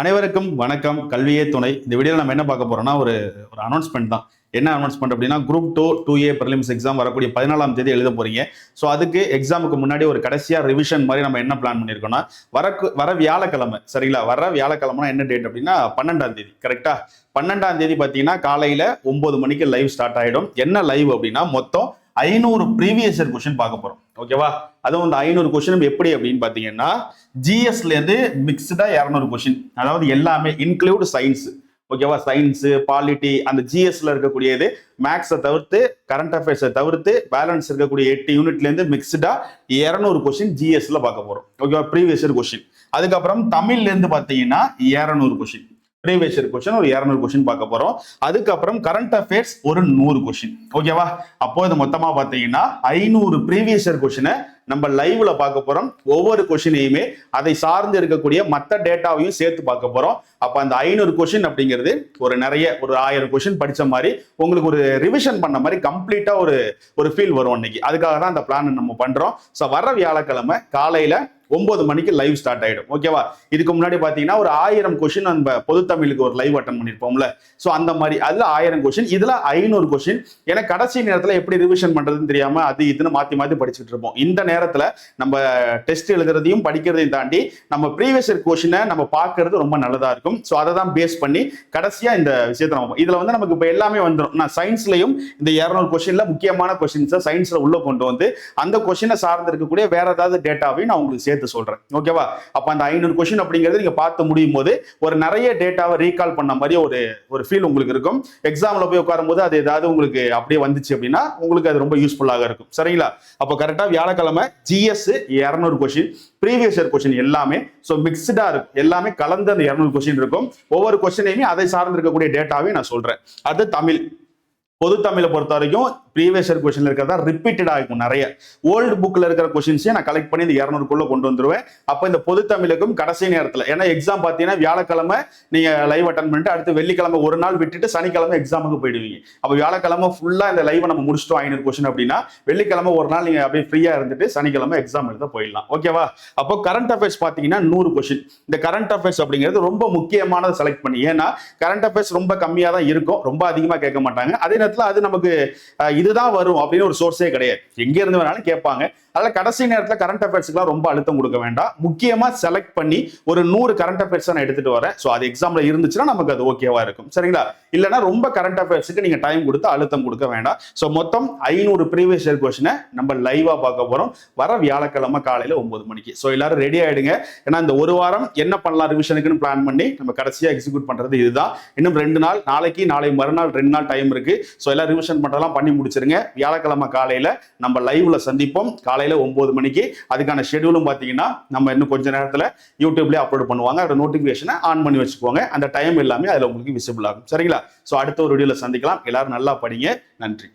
அனைவருக்கும் வணக்கம். கல்வியே துணை. இந்த வீடியோவில் நம்ம என்ன பார்க்க போறோம்னா ஒரு ஒரு அனௌன்ஸ்மெண்ட் தான். என்ன அனௌன்ஸ்மெண்ட் அப்படின்னா group two two A prelims exam வரக்கூடிய பதினாலாம் தேதி எழுத போறீங்க. ஸோ அதுக்கு எக்ஸாமுக்கு முன்னாடி ஒரு கடைசியாக ரிவிஷன் மாதிரி நம்ம என்ன பிளான் பண்ணியிருக்கோம்னா வர வர வியாழக்கிழமை சரிங்களா? வர வியாழக்கிழமைனா என்ன டேட் அப்படின்னா பன்னெண்டாம் தேதி கரெக்டா பன்னெண்டாம் தேதி பார்த்தீங்கன்னா காலையில் ஒன்பது மணிக்கு லைவ் ஸ்டார்ட் ஆகிடும் என்ன லைவ் அப்படின்னா மொத்தம் ஐநூறு ப்ரீவியஸ் இயர் கொஷின் பார்க்க போறோம். ஓகேவா அதுவும் இந்த ஐநூறு கொஷின் எப்படி அப்படின்னு பார்த்தீங்கன்னா ஜிஎஸ்ல இருந்து மிக்ஸ்டா இரநூறு கொஷின் அதாவது எல்லாமே இன்க்ளூட் சயின்ஸ் ஓகேவா சயின்ஸு பாலிட்டி அந்த ஜிஎஸ்ல இருக்கக்கூடியது மேக்ஸை தவிர்த்து கரண்ட் அஃபேர்ஸை தவிர்த்து பேலன்ஸ் இருக்கக்கூடிய எட்டு யூனிட்லேருந்து மிக்ஸ்டா இரநூறு கொஷின் ஜிஎஸ்ல பார்க்க போகிறோம் ஓகேவா ப்ரீவியஸ் இயர் கொஷின் அதுக்கப்புறம் தமிழ்லேருந்து பார்த்தீங்கன்னா இரநூறு கொஷின் ப்ரீவியஸ் கொஸ்டின் ஒரு இரநூறு கொஸ்டின் பார்க்க போறோம். அதுக்கப்புறம் கரண்ட் அஃபேர்ஸ் ஒரு நூறு கொஸ்டின் ஓகேவா அப்போ இது மொத்தமா பார்த்தீங்கன்னா ஐநூறு ப்ரீவியஸ் இயர் கொஸ்டினை நம்ம லைவ்ல பார்க்க போறோம். ஒவ்வொரு கொஷினையுமே அதை சார்ந்து இருக்கக்கூடிய மற்ற டேட்டாவையும் சேர்த்து பார்க்க போறோம். அப்ப அந்த ஐநூறு கொஷின் அப்படிங்கிறது ஒரு நிறைய ஒரு ஆயிரம் கொஷின் படிச்ச மாதிரி உங்களுக்கு ஒரு ரிவிஷன் பண்ண மாதிரி கம்ப்ளீட்டா ஒரு ஒரு ஃபீல் வரும் இன்னைக்கு அதுக்காக தான் அந்த பிளான் நம்ம பண்றோம். ஸோ வர வியாழக்கிழமை காலையில ஒன்பது மணிக்கு லைவ் ஸ்டார்ட் ஆயிடும். ஓகேவா இதுக்கு முன்னாடி பாத்தீங்கன்னா ஒரு ஆயிரம் கொஷின் நம்ம பொது தமிழுக்கு ஒரு லைவ் அட்டன் பண்ணிருப்போம்ல. ஸோ அந்த மாதிரி அதுல ஆயிரம் கொஷின் இதுல ஐநூறு கொஷின் ஏன்னா கடைசி நேரத்துல எப்படி ரிவிஷன் பண்றதுன்னு தெரியாம அது இதுன்னு மாத்தி மாத்தி படிச்சுட்டு இருப்போம். இந்த நேரம் நேரத்துல நம்ம டெஸ்ட் எழுதுறதையும் படிக்கிறதையும் தாண்டி நம்ம ப்ரீவியஸ் இயர் கொஷினை நம்ம பார்க்கறது ரொம்ப நல்லதா இருக்கும். ஸோ அதை தான் பேஸ் பண்ணி கடைசியா இந்த விஷயத்தை நம்ம இதுல வந்து நமக்கு இப்போ எல்லாமே வந்துடும் நான் சயின்ஸ்லயும் இந்த இரநூறு கொஷின்ல முக்கியமான கொஷின்ஸை சயின்ஸ்ல உள்ள கொண்டு வந்து அந்த கொஷினை சார்ந்து இருக்கக்கூடிய வேற ஏதாவது டேட்டாவையும் நான் உங்களுக்கு சேர்த்து சொல்றேன். ஓகேவா அப்ப அந்த ஐநூறு கொஷின் அப்படிங்கிறது நீங்க பார்த்து முடியும் போது ஒரு நிறைய டேட்டாவை ரீகால் பண்ண மாதிரி ஒரு ஒரு ஃபீல் உங்களுக்கு இருக்கும். எக்ஸாம்ல போய் உட்காரும் போது அது ஏதாவது உங்களுக்கு அப்படியே வந்துச்சு அப்படின்னா உங்களுக்கு அது ரொம்ப யூஸ்ஃபுல்லாக இருக்கும். சரிங்களா? அப்போ கரெக்டாக வியாழக்கிழமை ஜிஎஸ் இரநூறு கொஷின் ப்ரீவியஸ் இயர் கொஸ்டின் எல்லாமே. ஸோ மிக்ஸ்டா இருக்கும் எல்லாமே கலந்து அந்த இரநூறு கொஸ்டின் இருக்கும். ஒவ்வொரு கொஸ்டினையுமே அதை சார்ந்து இருக்கக்கூடிய டேட்டாவையும் நான் சொல்றேன். அது தமிழ். பொது தமிழை பொறுத்த வரைக்கும் ப்ரீவியஸ் இயர் கொஸ்டின் இருக்கிறதா ரிப்பீட்டட் இருக்கும் நிறைய. ஓல்டு புக்ல இருக்கிற கொஸ்டின்ஸையும் நான் கலெக்ட் பண்ணி இந்த இரநூறுக்குள்ள கொண்டு வந்துருவேன். அப்போ இந்த பொது தமிழுக்கும் கடைசி நேரத்தில் ஏன்னா எக்ஸாம் பார்த்தீங்கன்னா வியாழக்கிழமை நீங்க லைவ் அட்டன் பண்ணிட்டு அடுத்து வெள்ளிக்கிழமை ஒரு நாள் விட்டுட்டு சனிக்கிழமை எக்ஸாமுக்கு போயிடுவீங்க. அப்போ வியாழக்கிழமை ஃபுல்லா இந்த லைவை நம்ம முடிச்சிட்டோம் ஐநூறு கொஸ்டின் அப்படின்னா வெள்ளிக்கிழமை ஒரு நாள் நீங்க அப்படியே ஃப்ரீயா இருந்துட்டு சனிக்கிழமை எக்ஸாம் எழுத போயிடலாம். ஓகேவா அப்போ கரண்ட் அஃபேர்ஸ் பார்த்தீங்கன்னா நூறு கொஸ்டின் இந்த கரண்ட் அஃபேர்ஸ் அப்படிங்கிறது ரொம்ப முக்கியமானதை செலக்ட் பண்ணி ஏன்னா கரண்ட் அஃபேர்ஸ் ரொம்ப கம்மியாக தான் இருக்கும். ரொம்ப அதிகமாக கேட்க மாட்டாங்க. அதே நேரத்தில் அது நமக்கு இதுதான் வரும் அப்படின்னு ஒரு சோர்ஸே கிடையாது. எங்க இருந்து வேணாலும் கேட்பாங்க. அதனால கடைசி நேரத்தில் கரண்ட் அஃபேர்ஸ்க்குலாம் ரொம்ப அழுத்தம் கொடுக்க வேண்டாம். முக்கியமாக செலக்ட் பண்ணி ஒரு நூறு கரண்ட் அஃபேர்ஸ் நான் எடுத்துட்டு வரேன். ஸோ அது எக்ஸாம்ல இருந்துச்சுன்னா நமக்கு அது ஓகேவா இருக்கும். சரிங்களா? இல்லைனா ரொம்ப கரண்ட் அஃபேர்ஸுக்கு நீங்க டைம் கொடுத்து அழுத்தம் கொடுக்க வேண்டாம். ஸோ மொத்தம் ஐநூறு ப்ரீவியஸ் இயர் கொஸ்டினை நம்ம லைவா பார்க்க போறோம். வர வியாழக்கிழமை காலையில ஒன்பது மணிக்கு. ஸோ எல்லாரும் ரெடி ஆயிடுங்க. ஏன்னா இந்த ஒரு வாரம் என்ன பண்ணலாம் ரிவிஷனுக்குன்னு பிளான் பண்ணி நம்ம கடைசியா எக்ஸிக்யூட் பண்றது இதுதான். இன்னும் ரெண்டு நாள் நாளைக்கு நாளை மறுநாள் ரெண்டு நாள் டைம் இருக்கு. ஸோ எல்லாம் ரிவிஷன் பண்றதெல்லாம் பண்ணி முடிச்சிருங்க. வியாழக்கிழமை காலையில் நம்ம லைவ்ல சந்திப்போம். காலையில் ஒம்பது மணிக்கு. அதுக்கான ஷெடியூலும் பார்த்தீங்கன்னா நம்ம இன்னும் கொஞ்ச நேரத்தில் யூடியூப்லேயே அப்லோட் பண்ணுவாங்க. அதோட நோட்டிஃபிகேஷனை ஆன் பண்ணி வச்சுக்கோங்க. அந்த டைம் எல்லாமே அதில் உங்களுக்கு விசிபிள் ஆகும். சரிங்களா? ஸோ அடுத்த ஒரு வீடியோவில் சந்திக்கலாம். எல்லாரும் நல்லா படிங்க. நன்றி.